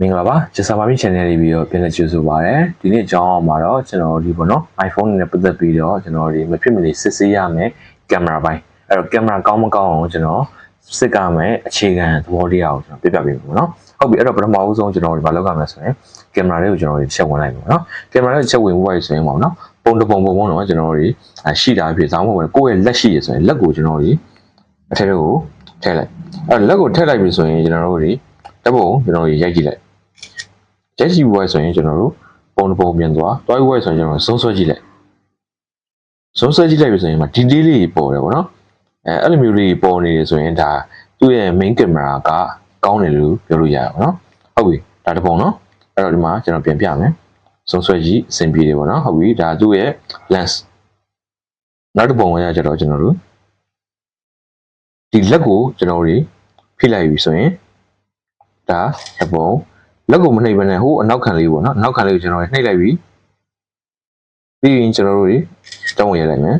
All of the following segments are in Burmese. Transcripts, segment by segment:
မင်္ဂလာပါကျဆာမာမီ channel လေးပြီးတော့ပြန်လည်ကြိုဆိုပါရစေဒီနေ့အကြောင်းအောင်မှာတော့ကျွန်တော်ဒီပေါ့နော် iPhone နဲ့ပတ်သက်ပြီးတော့ကျွန်တော်ဒီမဖြစ်မနေစစ်ဆေးရမယ်ကင်မရာပိုင်းအဲ့တော့ကင်မရာကောင်းမကောင်းအောင်ကျွန်တော်စစ်ကမယ်အခြေခံသဘောတရားကိုကျွန်တော်ပြပြပေးပါမယ်နော်ဟုတ်ပြီအဲ့တော့ပထမဦးဆုံးကျွန်တော်ဒီမှာလောက်ရမယ်ဆိုရင်ကင်မရာလေးကိုကျွန်တော်ဒီချက်ဝင်လိုက်ပါနော်ကင်မရာလေးချက်ဝင်ဖို့ရဆိုရင်ပေါ့နော်ပုံတစ်ပုံပုံပုံတော့ကျွန်တော်တို့ရှိတာဖြစ်စောင်းဖို့ကိုယ့်ရဲ့လက်ရှိရဆိုရင်လက်ကိုကျွန်တော်ဒီအထက်ကိုထည့်လိုက်အဲ့လက်ကိုထည့်လိုက်ပြီဆိုရင်ကျွန်တော်တို့ဒီတပုံကျွန်တော်ရိုက်ကြည့်လိုက် ရက်ရှိဘွဲဆိုရင်ကျွန်တော်တို့ပုံတစ်ပုံပြန်သွားတွားဘွဲဆိုရင်ကျွန်တော်ဆုံးဆွဲကြည့်လိုက်ဆုံးဆွဲကြည့်လိုက်ပြီဆိုရင်မှာဒီဒီလေးပေါ်တယ်ပေါ့နော်အဲအဲ့လိုမျိုးလေးပေါ်နေတယ်ဆိုရင်ဒါသူ့ရဲ့ main camera ကကောင်းတယ်လို့ပြောလို့ရတယ်ပေါ့နော်ဟုတ်ပြီဒါတစ်ပုံနော်အဲ့တော့ဒီမှာကျွန်တော်ပြန်ပြမယ်ဆုံးဆွဲကြည့်အဆင်ပြေတယ်ပေါ့နော်ဟုတ်ပြီဒါသူ့ရဲ့ lens နောက်တစ်ပုံကကျတော့ကျွန်တော်တို့ဒီလက်ကိုကျွန်တော်တို့ဖိလိုက်ပြီဆိုရင်ဒါတစ်ပုံ လက်ကိုမနှိပ်ဘဲနဲ့ဟိုအနောက်ခံလေးပေါ့နော်အနောက်ခံလေးကိုကျွန်တော်နှိပ်လိုက်ပြီပြီးရင်ကျွန်တော်တို့တွေတောင်းဝင်ရိုက်လိုက်မယ်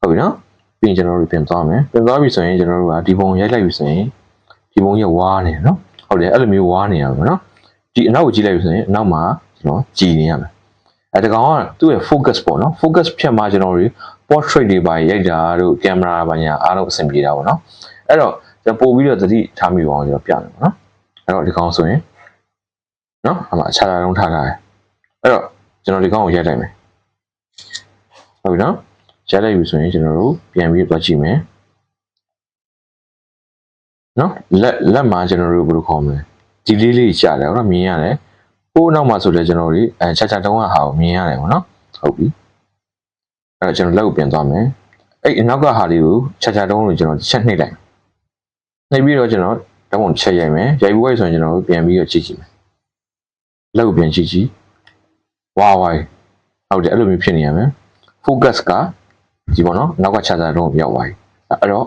ဟုတ်ပြီနော်ပြီးရင်ကျွန်တော်တို့ပြန်သွားမယ်ပြန်သွားပြီဆိုရင်ကျွန်တော်တို့ကဒီပုံရိုက်လိုက်ပြီဆိုရင်ဒီပုံကြီးဝါးနေနော်ဟုတ်တယ်အဲ့လိုမျိုးဝါးနေရမှာနော်ဒီအနောက်ကိုကြည့်လိုက်ပြီဆိုရင်အနောက်မှာကျွန်တော်ကြည်နေရမယ်အဲတကောင်ကသူ့ရဲ့ focus ပေါ့နော် focus ဖြတ်မှာကျွန်တော်တို့ portrait တွေပါရိုက်တာတို့ camera ပါညာအားလုံးအဆင်ပြေတာပေါ့နော်အဲ့တော့ကျွန်တော်ပို့ပြီးတော့သတိထားမိပါအောင်ကျွန်တော်ပြမယ်ပေါ့နော်အဲ့တော့ဒီကောင်ဆိုရင် နော်အမှအခြားတာလုံးထားထားတယ်အဲ့တော့ကျွန်တော်ဒီကောင်ကိုရိုက်လိုက်မယ်ဟုတ်ပြီနော်ရိုက်လိုက်ပြီဆိုရင်ကျွန်တော်တို့ပြန်ပြီးတော့ကြည့်မယ်နော်လက်လက်မှာကျွန်တော်တို့ဘယ်လိုခေါ်မလဲဒီလေးလေးကြာတယ်ဟုတ်လားမြင်ရတယ်ဟိုးနောက်မှာဆိုလဲကျွန်တော်တို့အဲခြားခြားတုံးကဟာကိုမြင်ရတယ်ပေါ့နော်ဟုတ်ပြီအဲ့တော့ကျွန်တော်လက်ကိုပြန်သွားမယ်အဲ့အနောက်ကဟာလေးကိုခြားခြားတုံးလို့ကျွန်တော်ချက်နှိပ်လိုက်နှိပ်ပြီးတော့ကျွန်တော်တောင်းပုံချက်ရိုက်မယ်ရိုက်ပြီးဆိုရင်ကျွန်တော်တို့ပြန်ပြီးတော့ကြည့်ကြည့်မယ် လက်ကိုပြန်ကြည့်ကြည့်ဝါဝိုင်းဟုတ်တယ်အဲ့လိုမျိုးဖြစ်နေရမယ် focus ကဒီပေါ့နော်နောက်ကခြားစားတော့ရောက်သွားပြီအဲ့တော့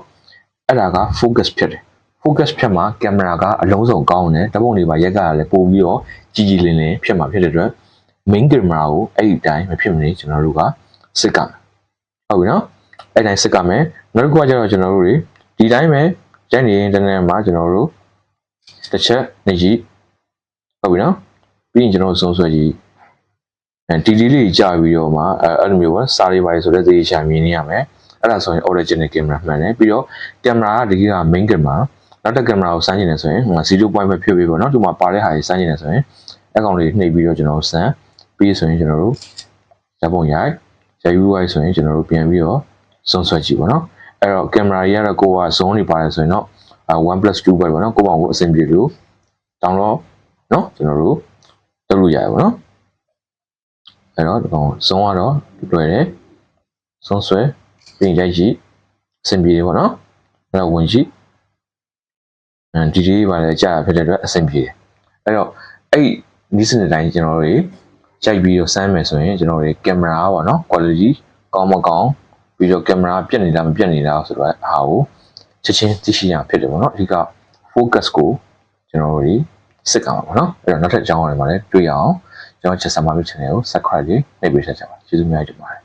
အဲ့ဒါက focus ဖြစ်တယ် focus ဖြစ်မှာကင်မရာကအလုံးစုံကောင်းတယ်ဓာတ်ပုံတွေပါရက်ကလည်းပို့ပြီးတော့ကြည်ကြည်လင်လင်ဖြစ်မှာဖြစ်တဲ့အတွက် main camera ကိုအဲ့ဒီအတိုင်းမဖြစ်မနေကျွန်တော်တို့ကစစ်ကမယ်ဟုတ်ပြီနော်အဲ့တိုင်းစစ်ကမယ်နောက်တစ်ခုကကျတော့ကျွန်တော်တို့တွေဒီတိုင်းပဲကျန်နေရင်တနေ့မှာကျွန်တော်တို့တစ်ချက်နေကြည့်ဟုတ်ပြီနော် ပြီးရင်ကျွန်တော်ဆုံးဆွဲကြည့်အဲဒီဒီလေးကြာပြီးတော့မှအဲအဲ့လိုမျိုးပဲစာလေးပါဆိုတဲ့သေချာမြင်နေရမယ်အဲ့ဒါဆိုရင် original camera မှန်တယ်ပြီးတော့ camera ကဒီက main camera နောက်တစ် camera ကိုစမ်းကျင်နေဆိုရင်0.5ပဲဖြစ်ပြီးပေါ့နော်ဒီမှာပါတဲ့ဟာကြီးစမ်းကျင်နေဆိုရင်အကောင်လေးနှိပ်ပြီးတော့ကျွန်တော်စမ်းပြီးဆိုရင်ကျွန်တော်တို့ဓာတ်ပုံရိုက်ရိုက်ယူရိုက်ဆိုရင်ကျွန်တော်တို့ပြန်ပြီးတော့ဆုံးဆွဲကြည့်ပေါ့နော်အဲ့တော့ camera ကြီးကတော့ကိုက zone တွေပါတယ်ဆိုရင်တော့ 1+2 ပဲပေါ့နော်ကိုပေါ့ကိုအဆင်ပြေလို့ download နော်ကျွန်တော်တို့ လုပ်လို့ရတယ်ပေါ့နော်အဲ့တော့ဒီကောင်ဆုံးကတော့တွေ့တယ်ဆုံးဆွဲပြင်ရိုက်ကြည့်အဆင်ပြေတယ်ပေါ့နော်အဲ့တော့ဝင်ကြည့်အဲဒီဒီပါလေကြာဖြစ်တဲ့အတွက်အဆင်ပြေတယ်အဲ့တော့အဲ့ဒီစနစ်တိုင်းကျွန်တော်တို့ရိုက်ပြီးတော့စမ်းမယ်ဆိုရင်ကျွန်တော်တို့ကင်မရာပေါ့နော် quality ကောင်းမကောင်းပြီးတော့ကင်မရာပြက်နေတာမပြက်နေတာဆိုတော့ဟာကိုချက်ချင်းသိရှိရဖြစ်တယ်ပေါ့နော်အဓိက focus ကိုကျွန်တော်တို့ စစ်ကောင်ပါပေါ့နော်အဲ့တော့နောက်ထပ်အကြောင်းအရာတွေမှာလည်းတွေ့ရအောင်ကျွန်တော်ချက်ဆာမာမီ channel ကို subscribe လေးနှိပ်ပေးဆက်ချင်ပါတယ်ကျေးဇူးများတင်ပါတယ်